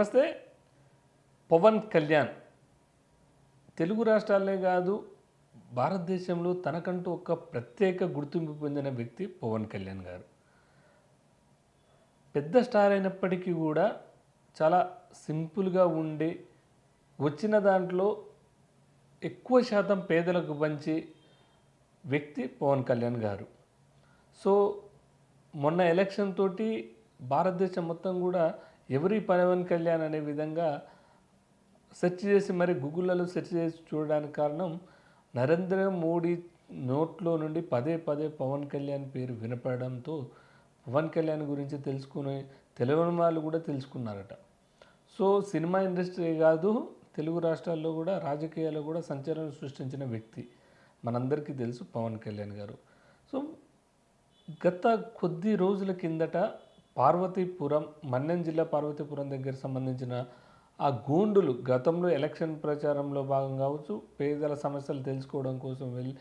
నమస్తే పవన్ కళ్యాణ్. తెలుగు రాష్ట్రాలే కాదు భారతదేశంలో తనకంటూ ఒక ప్రత్యేక గుర్తింపు పొందిన వ్యక్తి పవన్ కళ్యాణ్ గారు. పెద్ద స్టార్ అయినప్పటికీ కూడా చాలా సింపుల్గా ఉండి వచ్చిన దాంట్లో ఎక్కువ శాతం పేదలకు పంచి వ్యక్తి పవన్ కళ్యాణ్ గారు. సో మొన్న ఎలక్షన్ తోటి భారతదేశం మొత్తం కూడా ఎవరి పవన్ కళ్యాణ్ అనే విధంగా సెర్చ్ చేసి మరి గూగుల్లో సెర్చ్ చేసి చూడడానికి కారణం నరేంద్ర మోడీ నోట్లో నుండి పదే పదే పవన్ కళ్యాణ్ పేరు వినపడడంతో పవన్ కళ్యాణ్ గురించి తెలుసుకునే తెలుగు వాళ్ళు కూడా తెలుసుకున్నారట. సో సినిమా ఇండస్ట్రీ కాదు తెలుగు రాష్ట్రాల్లో కూడా రాజకీయాల్లో కూడా సంచలనం సృష్టించిన వ్యక్తి మనందరికీ తెలుసు పవన్ కళ్యాణ్ గారు. సో గత కొద్ది రోజుల కిందట పార్వతీపురం మన్నెం జిల్లా పార్వతీపురం దగ్గర సంబంధించిన ఆ గూండులు గతంలో ఎలక్షన్ ప్రచారంలో భాగం కావచ్చు పేదల సమస్యలు తెలుసుకోవడం కోసం వెళ్ళి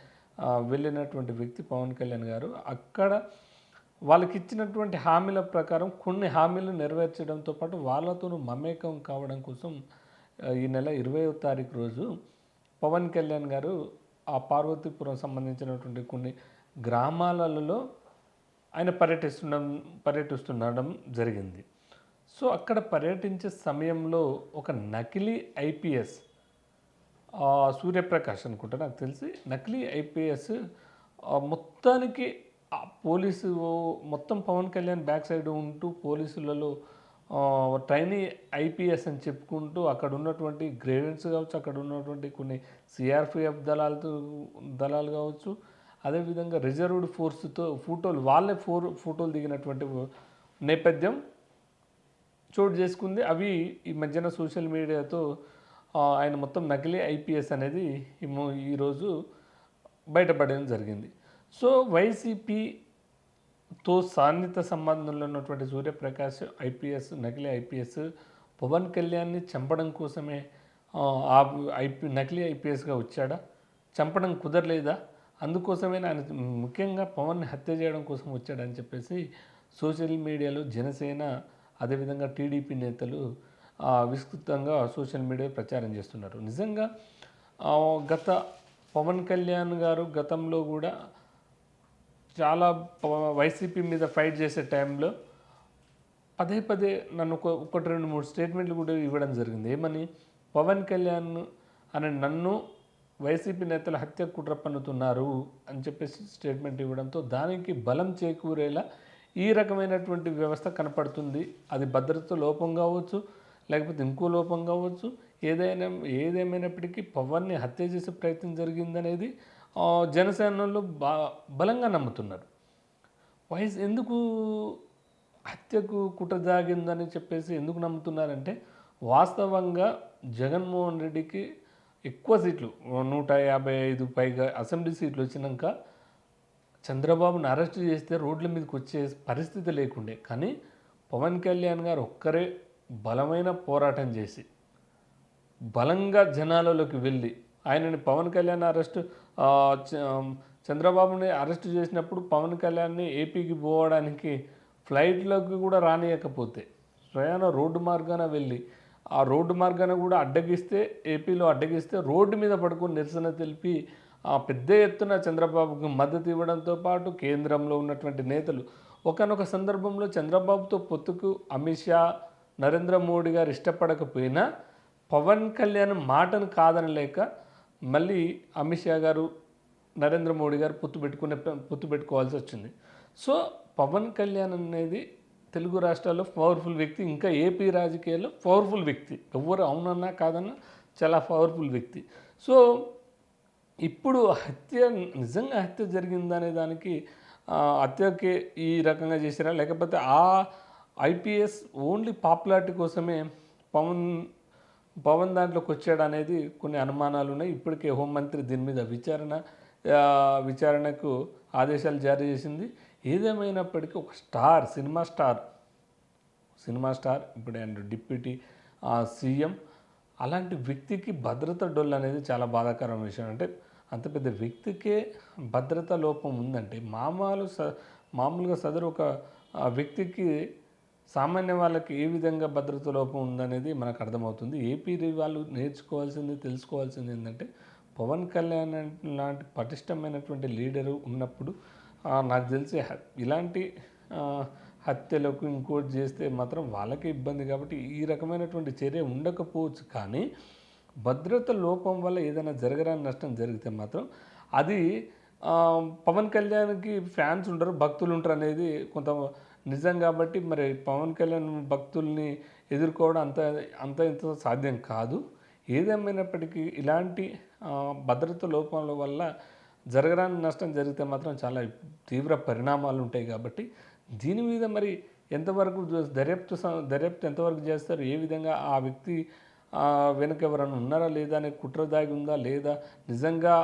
వెళ్ళినటువంటి వ్యక్తి పవన్ కళ్యాణ్ గారు. అక్కడ వాళ్ళకి ఇచ్చినటువంటి హామీల ప్రకారం కొన్ని హామీలు నెరవేర్చడంతో పాటు వాళ్ళతోనూ మమేకం కావడం కోసం ఈ నెల ఇరవై తారీఖు రోజు పవన్ కళ్యాణ్ గారు ఆ పార్వతీపురం సంబంధించినటువంటి కొన్ని గ్రామాలలో ఆయన పర్యటిస్తుండడం పర్యటిస్తుండడం జరిగింది. సో అక్కడ పర్యటించే సమయంలో ఒక నకిలీ ఐపీఎస్ సూర్యప్రకాష్ అనుకుంటా నాకు తెలిసి నకిలీ ఐపీఎస్ మొత్తానికి పోలీసు మొత్తం పవన్ కళ్యాణ్ బ్యాక్ సైడ్ ఉంటూ పోలీసులలో ట్రైనీ ఐపీఎస్ అని చెప్పుకుంటూ అక్కడ ఉన్నటువంటి గ్రేడెన్స్ కావచ్చు అక్కడ ఉన్నటువంటి కొన్ని సిఆర్పిఎఫ్ దళాలతో దళాలు కావచ్చు అదేవిధంగా రిజర్వ్డ్ ఫోర్స్తో ఫోటోలు వాళ్ళే ఫోర్ ఫోటోలు దిగినటువంటి నేపథ్యం చోటు చేసుకుంది. అవి ఈ మధ్యన సోషల్ మీడియాతో ఆయన మొత్తం నకిలీ ఐపీఎస్ అనేది ఈరోజు బయటపడడం జరిగింది. సో వైసీపీతో సాన్నిహిత సంబంధంలో ఉన్నటువంటి సూర్యప్రకాష్ ఐపీఎస్ నకిలీ ఐపీఎస్ పవన్ కళ్యాణ్ని చంపడం కోసమే ఆ, ఐపీ నకిలీ ఐపీఎస్గా వచ్చాడా? చంపడం కుదరలేదా? అందుకోసమే ఆయన ముఖ్యంగా పవన్ని హత్య చేయడం కోసం వచ్చాడని చెప్పేసి సోషల్ మీడియాలో జనసేన అదేవిధంగా టీడీపీ నేతలు విస్తృతంగా సోషల్ మీడియా ప్రచారం చేస్తున్నారు. నిజంగా గత పవన్ కళ్యాణ్ గారు గతంలో కూడా చాలా వైసీపీ మీద ఫైట్ చేసే టైంలో పదే పదే నన్ను ఒక ఒకటి రెండు మూడు స్టేట్మెంట్లు కూడా ఇవ్వడం జరిగింది. ఏమని? పవన్ కళ్యాణ్ అని నన్ను వైసీపీ నేతలు హత్య కుట్ర పన్నుతున్నారు అని చెప్పేసి స్టేట్మెంట్ ఇవ్వడంతో దానికి బలం చేకూరేలా ఈ రకమైనటువంటి వ్యవస్థ కనపడుతుంది. అది భద్రత లోపం కావచ్చు లేకపోతే ఇంకో లోపం కావచ్చు. ఏదైనా ఏదేమైనప్పటికీ పవన్ని హత్య చేసే ప్రయత్నం జరిగిందనేది జనసేనలో బా బలంగా నమ్ముతున్నారు. వయసు ఎందుకు హత్యకు కుట్ర జాగిందని చెప్పేసి ఎందుకు నమ్ముతున్నారంటే వాస్తవంగా జగన్మోహన్ రెడ్డికి ఎక్కువ సీట్లు నూట యాభై ఐదు పైగా అసెంబ్లీ సీట్లు వచ్చినాక చంద్రబాబును అరెస్ట్ చేస్తే రోడ్ల మీదకి వచ్చే పరిస్థితి లేకుండే. కానీ పవన్ కళ్యాణ్ గారు ఒక్కరే బలమైన పోరాటం చేసి బలంగా జనాలలోకి వెళ్ళి ఆయనని పవన్ కళ్యాణ్ అరెస్ట్ చ- చంద్రబాబుని అరెస్ట్ చేసినప్పుడు పవన్ కళ్యాణ్ని ఏపీకి పోవడానికి ఫ్లైట్లోకి కూడా రానియకపోతే స్వయాన రోడ్డు మార్గాన వెళ్ళి ఆ రోడ్డు మార్గాన్ని కూడా అడ్డగిస్తే ఏపీలో అడ్డగిస్తే రోడ్డు మీద పడుకుని నిరసన తెలిపి ఆ పెద్ద ఎత్తున చంద్రబాబుకు మద్దతు ఇవ్వడంతో పాటు కేంద్రంలో ఉన్నటువంటి నేతలు ఒకనొక సందర్భంలో చంద్రబాబుతో పొత్తుకు అమిత్ షా నరేంద్ర మోడీ గారు ఇష్టపడకపోయినా పవన్ కళ్యాణ్ మాటను కాదనలేక మళ్ళీ అమిత్ షా గారు నరేంద్ర మోడీ గారు పొత్తు పెట్టుకునే పొత్తు పెట్టుకోవాల్సి వచ్చింది. సో పవన్ కళ్యాణ్ అనేది తెలుగు రాష్ట్రాల్లో పవర్ఫుల్ వ్యక్తి ఇంకా ఏపీ రాజకీయాల్లో పవర్ఫుల్ వ్యక్తి. ఎవరు అవునన్నా కాదన్నా చాలా పవర్ఫుల్ వ్యక్తి. సో ఇప్పుడు హత్య నిజంగా హత్య జరిగిందనే దానికి హత్యకి ఈ రకంగా చేసిరా లేకపోతే ఆ ఐపీఎస్ ఓన్లీ పాపులారిటీ కోసమే పవన్ పవన్ దాంట్లోకి వచ్చాడు అనేది కొన్ని అనుమానాలు ఉన్నాయి. ఇప్పటికే హోంమంత్రి దీని మీద విచారణ విచారణకు ఆదేశాలు జారీ చేసింది. ఏదేమైనప్పటికీ ఒక star cinema star. Cinema star ఇప్పుడు అండ్ డిప్యూటీ సీఎం. అలాంటి వ్యక్తికి భద్రత డొల్ అనేది చాలా బాధాకరమైన విషయం. అంటే అంత పెద్ద వ్యక్తికే భద్రత లోపం ఉందంటే మామూలు స మామూలుగా సదరు ఒక వ్యక్తికి సామాన్య వాళ్ళకి ఏ విధంగా భద్రత లోపం ఉందనేది మనకు అర్థమవుతుంది. ఏపీ వాళ్ళు నేర్చుకోవాల్సింది తెలుసుకోవాల్సింది ఏంటంటే పవన్ కళ్యాణ్ లాంటి పటిష్టమైనటువంటి లీడరు ఉన్నప్పుడు నాకు తెలిసి ఇలాంటి హత్యలకు ఇంకోటి చేస్తే మాత్రం వాళ్ళకే ఇబ్బంది కాబట్టి ఈ రకమైనటువంటి చర్య ఉండకపోవచ్చు. కానీ భద్రత లోపం వల్ల ఏదైనా జరగరాని నష్టం జరిగితే మాత్రం అది పవన్ కళ్యాణ్కి ఫ్యాన్స్ ఉండరు భక్తులు ఉంటారు అనేది కొంత నిజం కాబట్టి మరి పవన్ కళ్యాణ్ భక్తుల్ని ఎదుర్కోవడం అంత అంత ఇంత సాధ్యం కాదు. ఏదేమైనప్పటికీ ఇలాంటి భద్రత లోపంల వల్ల జరగరాని నష్టం జరిగితే మాత్రం చాలా తీవ్ర పరిణామాలు ఉంటాయి కాబట్టి దీని మీద మరి ఎంతవరకు దర్యాప్తు స- దర్యాప్తు ఎంతవరకు చేస్తారు? ఏ విధంగా ఆ వ్యక్తి వెనుక ఎవరైనా ఉన్నారా లేదా అనే కుట్ర దాగి ఉందా? లేదా నిజంగా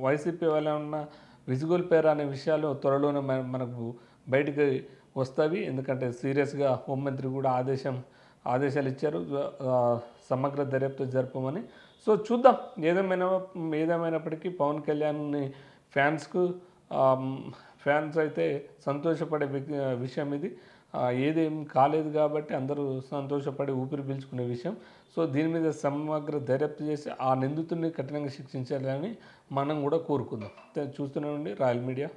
వైసీపీ వాళ్ళ ఉన్న విసుగొల్పారా అనే విషయాలు త్వరలోనే మన- మనకు బయటికి వస్తాయి. ఎందుకంటే సీరియస్గా హోంమంత్రి కూడా ఆదేశం ఆదేశాలు ఇచ్చారు. సమగ్ర దర్యాప్తు జరపమని సో చూద్దాం. ఏదేమైనా ఏదేమైనప్పటికీ పవన్ కళ్యాణ్ని ఫ్యాన్స్కు ఫ్యాన్స్ అయితే సంతోషపడే విషయం ఇది. ఏదేం కాలేదు కాబట్టి అందరూ సంతోషపడి ఊపిరి పీల్చుకునే విషయం. సో దీని మీద సమగ్ర దర్యాప్తు చేసి ఆ నిందితుడిని కఠినంగా శిక్షించాలని మనం కూడా కోరుకుందాం. చూస్తూనే ఉండి రాయల్ మీడియా.